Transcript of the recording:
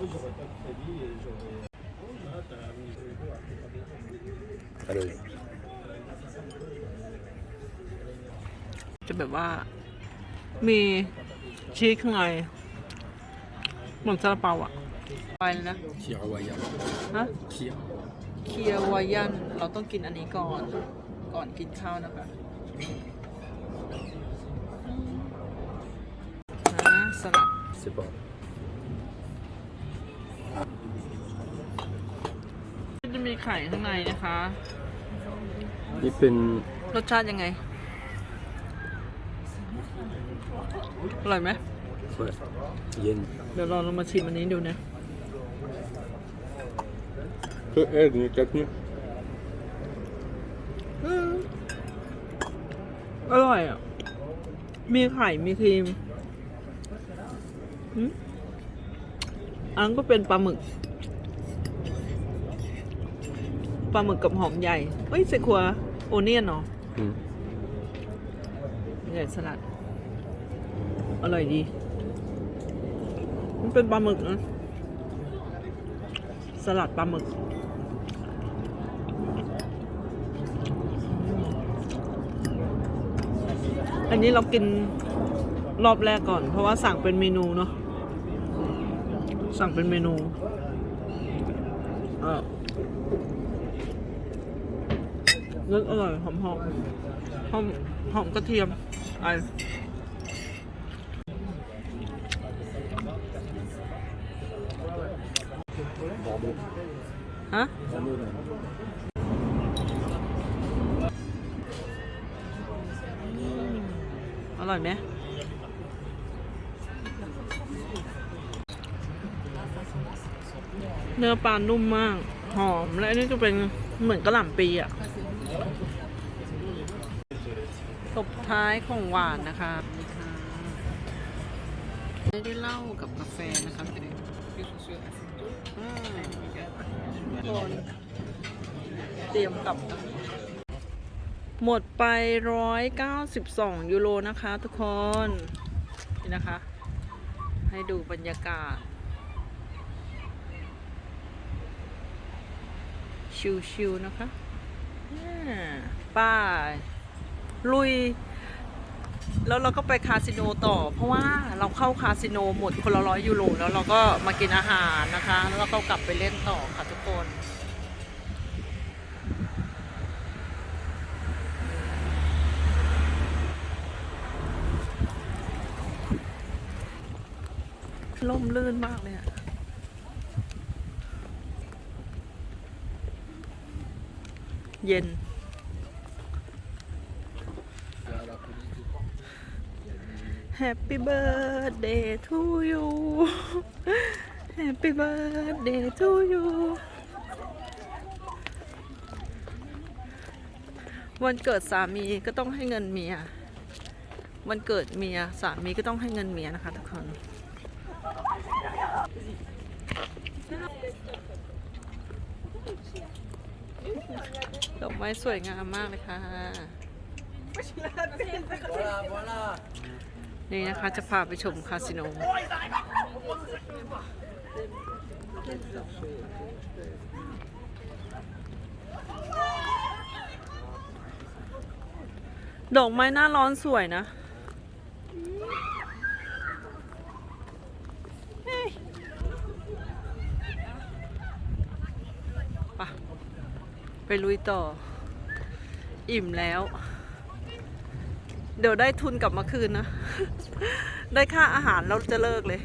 Allora, จะแบบว่า มีชีสข้างในเหมือนซาลาเปาอะไปเลยนะ chi hawaiian. ฮะ Chi เคียวายันเราต้องกินอันนี้ก่อน ก่อนกินข้าวนะคะนะสลัด c'est pas. ไข่ข้างในนะคะ นี่เป็นรสชาติยังไง อร่อยไหมเย็นเดี๋ยวเราลองมาชิมอันนี้ดูนะเพื่อเอ็ดนี่จัดนี่อืมอร่อยอะ มีไข่ มีครีมอืมอันนั้นก็เป็นปลาหมึก ปลาหมึกกับหอมใหญ่เฮ้ยเซคัวโอเนียนเนาะอืมใหญ่สลัด อร่อยดี มันเป็นปลาหมึกนะ สลัดปลาหมึก อันนี้เรากินรอบแรกก่อน เพราะว่าสั่งเป็นเมนูเนาะ สั่งเป็นเมนู เออ รสอร่อยหอมหอมหอมหอมกระเทียมไอฮะอร่อยไหมเนื้อปลานุ่มมาก หอม และอันนี้จะเป็นเหมือนกระหล่ำปีอะ ตบท้ายของหวานนะคะนี่ค่ะไม่ได้เหล้ากับกาแฟนะคะทุกคนเตรียมกลับหมดไป 192 ยูโรนะคะ ทุกคน นี่นะคะ ให้ดูบรรยากาศ ชิวๆนะคะป้าย ลุย แล้วเราก็ไปคาสิโนต่อ เพราะว่าเราเข้าคาสิโนหมดคนละร้อยยูโรแล้วเราก็มากินอาหารนะคะ แล้วเราก็กลับไปเล่นต่อค่ะทุกคนล่มลื่นมากเลยอะเย็น Happy birthday to you Happy birthday to you วันเกิดสามีก็ต้องให้เงินเมีย วันเกิดเมียสามีก็ต้องให้เงินเมียนะคะทุกคนดอกไม้สวยงามมากเลยค่ะ นี่นะคะจะพาไปชมคาสิโนดอกไม้หน้าร้อนสวยนะไปไปลุยต่อ อิ่มแล้ว เดี๋ยวได้ทุนกลับมาคืนนะ ได้ค่าอาหารเราจะเลิกเลย